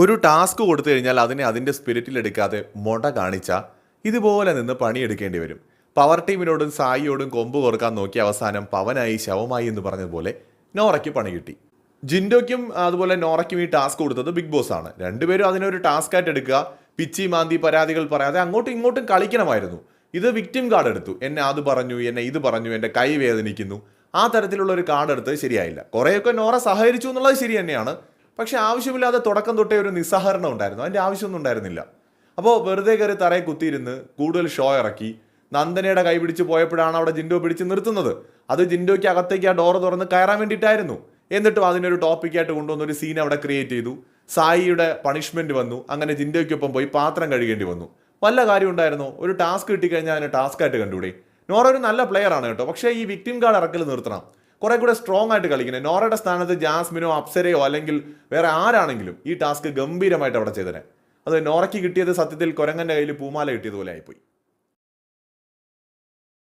ഒരു ടാസ്ക് കൊടുത്തു കഴിഞ്ഞാൽ അതിനെ അതിന്റെ സ്പിരിറ്റിൽ എടുക്കാതെ മൊട കാണിച്ച ഇതുപോലെ നിന്ന് പണിയെടുക്കേണ്ടി വരും. പവർ ടീമിനോടും സായിയോടും കൊമ്പ് കൊറുക്കാൻ നോക്കിയ അവസാനം പവനായി ശവമായി എന്ന് പറഞ്ഞതുപോലെ നോറയ്ക്ക് പണി കിട്ടി. ജിൻഡോയ്ക്കും അതുപോലെ നോറയ്ക്കും ഈ ടാസ്ക് കൊടുത്തത് ബിഗ് ബോസ് ആണ്. രണ്ടുപേരും അതിനൊരു ടാസ്ക് ആയിട്ട് എടുക്കുക പിച്ചി മാന്തി പരാതികൾ പറയാതെ അങ്ങോട്ടും ഇങ്ങോട്ടും കളിക്കണമായിരുന്നു. ഇത് വിക്ടിം കാർഡ് എടുത്തു. എന്നെ അത് പറഞ്ഞു എന്നെ ഇത് പറഞ്ഞു എന്റെ കൈ വേദനിക്കുന്നു. ആ തരത്തിലുള്ള ഒരു കാർഡ് എടുത്തത് ശരിയായില്ല. കുറേയൊക്കെ നോറ സഹകരിച്ചു എന്നുള്ളത് ശരി തന്നെയാണ്. പക്ഷെ ആവശ്യമില്ലാതെ തുടക്കം തൊട്ടേ ഒരു നിസ്സഹകരണം ഉണ്ടായിരുന്നു. അതിന്റെ ആവശ്യമൊന്നും ഉണ്ടായിരുന്നില്ല. അപ്പോൾ വെറുതെ കയറി തറയെ കുത്തിയിരുന്ന് കൂടുതൽ ഷോ ഇറക്കി നന്ദനയുടെ കൈ പിടിച്ച് പോയപ്പോഴാണ് അവിടെ ജിൻഡോ പിടിച്ച് നിർത്തുന്നത്. അത് ജിൻഡോയ്ക്ക് അകത്തേക്ക് ആ ഡോറ് തുറന്ന് കയറാൻ വേണ്ടിയിട്ടായിരുന്നു. എന്നിട്ടും അതിനൊരു ടോപ്പിക്കായിട്ട് കൊണ്ടുവന്ന ഒരു സീൻ അവിടെ ക്രിയേറ്റ് ചെയ്തു. സായിയുടെ പണിഷ്മെന്റ് വന്നു. അങ്ങനെ ജിൻഡോയ്ക്കൊപ്പം പോയി പാത്രം കഴുകേണ്ടി വന്നു. വല്ല കാര്യം ഉണ്ടായിരുന്നോ? ഒരു ടാസ്ക് കിട്ടിക്കഴിഞ്ഞാൽ അതിനെ ടാസ്ക് ആയിട്ട് കണ്ടുകൂടെ? നോറ ഒരു നല്ല പ്ലെയർ ആണ് കേട്ടോ. പക്ഷേ ഈ വിക്ടിം കാർഡ് ഇറക്കൽ നിർത്തണം. കുറെ കൂടെ സ്ട്രോങ് ആയിട്ട് കളിക്കുന്നത്. നോറയുടെ സ്ഥാനത്ത് ജാസ്മിനോ അപ്സരയോ അല്ലെങ്കിൽ വേറെ ആരാണെങ്കിലും ഈ ടാസ്ക് ഗംഭീരമായിട്ട് അവിടെ ചെയ്തേനെ. അത് നോറയ്ക്ക് കിട്ടിയത് സത്യത്തിൽ കുരങ്ങന്റെ കയ്യിൽ പൂമാല കിട്ടിയതുപോലെ ആയിപ്പോയി.